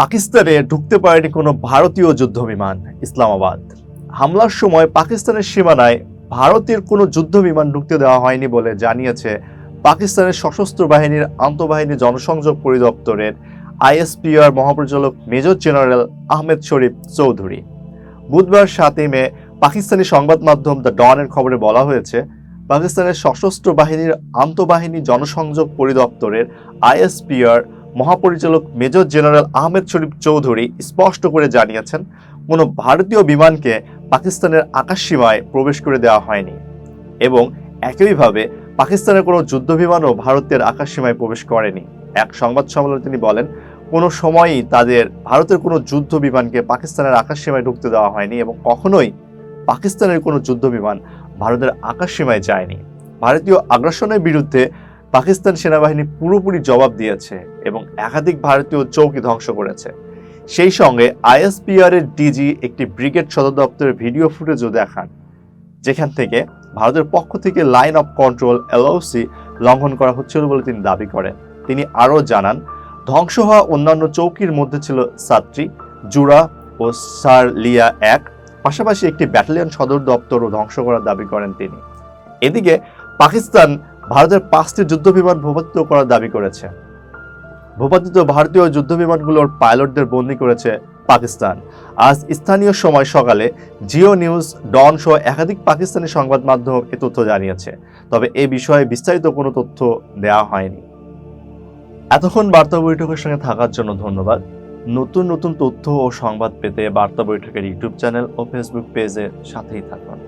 পাকিস্তানে ঢুকতে পারেনি কোনো ভারতীয় যুদ্ধ বিমান ইসলামাবাদ। হামলার সময় পাকিস্তানের সীমানায় ভারতের কোনো যুদ্ধ বিমান ঢুকতে দেওয়া হয়নি বলে জানিয়েছে পাকিস্তানের সশস্ত্র বাহিনীর আন্তঃবাহিনী জনসংযোগ পরিদপ্তরের আইএসপিআর মহাপরিচালক মেজর জেনারেল আহমেদ শরীফ চৌধুরী। বুধবার সাতই মে পাকিস্তানি সংবাদ মাধ্যম দ্য ডনের খবরে বলা হয়েছে, পাকিস্তানের সশস্ত্র বাহিনীর আন্তঃবাহিনী জনসংযোগ পরিদপ্তরের আইএসপিআর মহাপরিচালক মেজর জেনারেল আহমেদ শরীফ চৌধুরী স্পষ্ট করে জানিয়েছেন, কোনো ভারতীয় বিমানকে পাকিস্তানের আকাশসীমায় প্রবেশ করে দেওয়া হয়নি এবং একইভাবে পাকিস্তানের কোনো যুদ্ধ বিমানও ভারতের আকাশসীমায় প্রবেশ করেনি। এক সংবাদ সম্মেলনে তিনি বলেন, কোনো সময়ই তাদের, ভারতের কোনো যুদ্ধ বিমানকে পাকিস্তানের আকাশসীমায় ঢুকতে দেওয়া হয়নি এবং কখনোই পাকিস্তানের কোনো যুদ্ধ বিমান ভারতের আকাশসীমায় যায়নি। ভারতীয় আগ্রাসনের বিরুদ্ধে পাকিস্তান সেনাবাহিনী পুরোপুরি জবাব দিয়েছে এবং একাধিক ভারতীয় চৌকি ধ্বংস করেছে। সেই সঙ্গে আইএসপিআর এর ডিজি একটি ব্রিগেড সদর দপ্তরের ভিডিও ফুটেজও দেখান, যেখান থেকে ভারতের পক্ষ থেকে লাইন অফ কন্ট্রোল এলওসি লঙ্ঘন করা হচ্ছিল বলে তিনি দাবি করেন। তিনি আরও জানান, ধ্বংস হওয়া অন্যান্য চৌকির মধ্যে ছিল সাত্রি জুরা ও সারলিয়া এক। পাশাপাশি একটি ব্যাটালিয়ন সদর দপ্তরও ধ্বংস করার দাবি করেন তিনি। এদিকে পাকিস্তান ভারতের পাঁচটি যুদ্ধ বিমান ভূপাতিত করার দাবি করেছে। ভূপাতিত ভারতীয় যুদ্ধ বিমানগুলোর পাইলটদের বন্দী করেছে পাকিস্তান। আজ স্থানীয় সময় সকালে জিও নিউজ, ডন সহ একাধিক পাকিস্তানি সংবাদ মাধ্যম এ তথ্য জানিয়েছে। তবে এ বিষয়ে বিস্তারিত কোনো তথ্য দেওয়া হয়নি। এতক্ষণ বার্তা বৈঠকের সঙ্গে থাকার জন্য ধন্যবাদ। নতুন নতুন তথ্য ও সংবাদ পেতে বার্তা বৈঠকের ইউটিউব চ্যানেল ও ফেসবুক পেজের সাথেই থাকুন।